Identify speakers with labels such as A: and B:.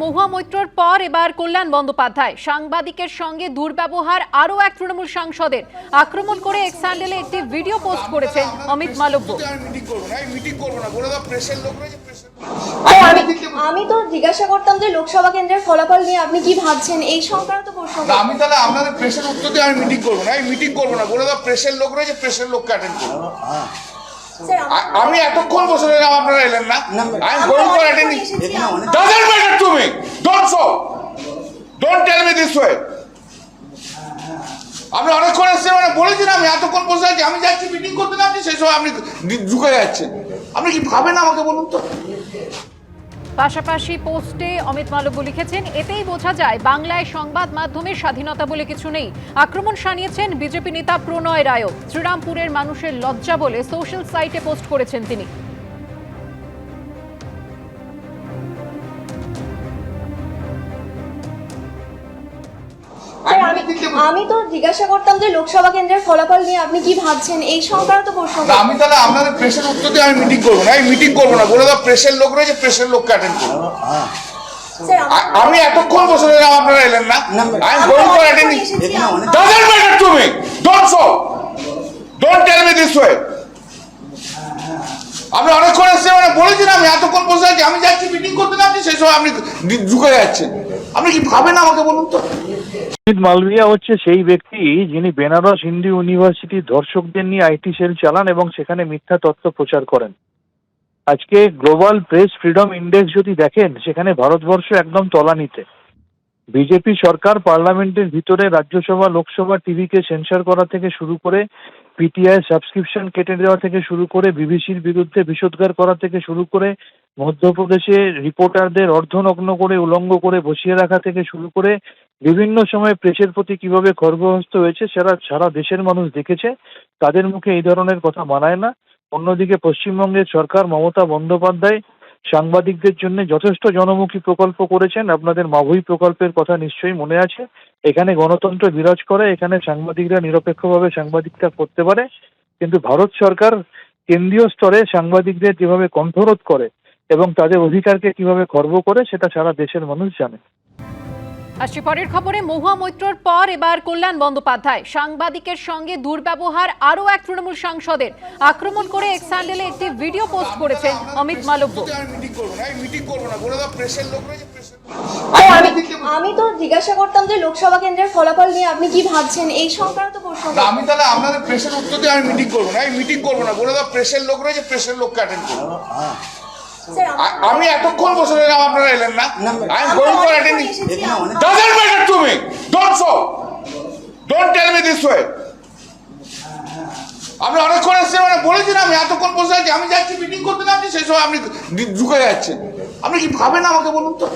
A: মহুয়া মৈত্রর পর এবার কল্যাণ বন্দ্যোপাধ্যায়। সাংবাদিকের সঙ্গে দুর্ব্যবহার আরও এক তৃণমূল সাংসদের। আক্রমণ করে এক্স হ্যান্ডেলে একটি ভিডিও পোস্ট করেছেন অমিত মালব্য।
B: আমি মিটিং করব আমি
C: তো জিজ্ঞাসা করতাম যে লোকসভা কেন্দ্রের ফলাফল নিয়ে আপনি কি ভাবছেন? এই সংক্রান্ত প্রশ্ন
B: আমি তাহলে আপনাদের প্রেসের উত্তর দিয়ে আমি মিটিং করব না আমি মিটিং করব না। বলে দাও প্রেসের লোক রয়েছে প্রেসের লোককে অ্যাটেন্ড করব। আমি এতক্ষণ বসে রইলাম আপনারা এলেন না। I am going for attending doesn't matter to me don't so don't tell me this way আপনি অনেকক্ষণ এসেছেন মানে বলেছেন আমি এতক্ষণ বসে আছি আমি যাচ্ছি মিটিং করতে যাচ্ছি সেই সময় আপনি ঢুকে যাচ্ছেন। আপনি কি ভাবেন আমাকে বলুন তো?
A: পাশাপাশি পোস্টে অমিত মালব্য লিখেছেন, এতেই বোঝা যায় বাংলায় সংবাদ মাধ্যমের স্বাধীনতা বলে কিছু নেই। আক্রমণ সানিয়েছেন বিজেপি নেতা প্রণয় রায়ও। শ্রীরামপুরের মানুষের লজ্জা বলে সোশ্যাল সাইটে পোস্ট করেছেন তিনি।
C: আমি তো জিজ্ঞাসা করতাম যে লোকসভা কেন্দ্রের ফলাফল নিয়ে আপনি কি ভাবছেন? এই সংক্রান্ত প্রশ্ন
B: না, আমি তাহলে আপনাদের প্রেসের উত্তর দিয়ে আমি মিটিং করব না। আমি মিটিং করব না। বলে দাও প্রেসের লোক রয়েছে প্রেসের লোককে অ্যাটেন্ড করব। আমি এতক্ষণ বসে রইলাম আপনারা এলেন না। I am going for attending doesn't matter to me don't so don't tell me this way আপনি অনেকক্ষণ এসেছেন মানে বলেছেন আমি এতক্ষণ বসে আছি। আমি যাচ্ছি মিটিং করতে না সেই সময় আপনি ঢুকে যাচ্ছেন। আপনি কি ভাবেন আমাকে বলুন তো?
D: মালভিয়া হচ্ছে সেই ব্যক্তি যিনি বেনারস হিন্দু ইউনিভার্সিটির ধর্ষকদের নিয়ে আইটি সেল চালান এবং সেখানে মিথ্যা তথ্য প্রচার করেন। আজকে গ্লোবাল প্রেস ফ্রিডম ইন্ডেক্স যদি দেখেন, সেখানে ভারতবর্ষ একদম তলানিতে। বিজেপি সরকার পার্লামেন্টের ভিতরে রাজ্যসভা, লোকসভা টিভিকে সেন্সর করা থেকে শুরু করে পিটিআই সাবস্ক্রিপশন কেটে দেওয়া থেকে শুরু করে বিবিসির বিরুদ্ধে বিষোদ্গার করা থেকে শুরু করে মধ্যপ্রদেশে রিপোর্টারদের অর্ধনগ্ন করে উলঙ্গ করে বসিয়ে রাখা থেকে শুরু করে বিভিন্ন সময় প্রেসের প্রতি কীভাবে খর্বহস্ত হয়েছে সেটা সারা দেশের মানুষ দেখেছে। তাদের মুখে এই ধরনের কথা মানায় না। অন্যদিকে পশ্চিমবঙ্গের সরকার মমতা বন্দ্যোপাধ্যায় সাংবাদিকদের জন্য যথেষ্ট জনমুখী প্রকল্প করেছেন। আপনাদের মাভুই প্রকল্পের কথা নিশ্চয়ই মনে আছে। এখানে গণতন্ত্র বিরাজ করে, এখানে সাংবাদিকরা নিরপেক্ষভাবে সাংবাদিকতা করতে পারে। কিন্তু ভারত সরকার কেন্দ্রীয় স্তরে সাংবাদিকদের যেভাবে কণ্ঠরোধ করে এবং তাদের অধিকারকে কীভাবে খর্ব করে সেটা সারা দেশের মানুষ জানে।
A: আসছি পরের খবরে মহুয়া মৈত্রর পর এবার কল্যাণ বন্দ্যোপাধ্যায়। সাংবাদিকের সঙ্গে দুর্ব্যবহার আরও এক তৃণমূল সাংসদের। আক্রমণ করে এক্স হ্যান্ডেলে একটি ভিডিও পোস্ট করেছেন অমিত মালব্য।
B: আমি না আমি
C: তো জিজ্ঞাসা করতাম যে লোকসভা কেন্দ্রের ফলাফল নিয়ে আপনি কি ভাবছেন? এই সংক্রান্ত প্রশ্ন
B: আমি তাহলে আপনাদের প্রেসের উত্তর দিয়ে আমি মিটিং করব না আমি মিটিং করব না। বলে দাও প্রেসের লোক রয়েছে প্রেসের লোককে অ্যাটেন্ড করব। আমি এতক্ষণ বসে রইলাম আপনারা এলেন না। I am going for attending doesn't matter to me don't so don't tell me this way আপনি অনেকক্ষণ এসেছেন মানে বলেছেন আমি এতক্ষণ বসে আছি। আমি যাচ্ছি মিটিং করতে না সেই সময় আপনি ঢুকে যাচ্ছেন। আপনি কি ভাবেন আমাকে বলুন তো?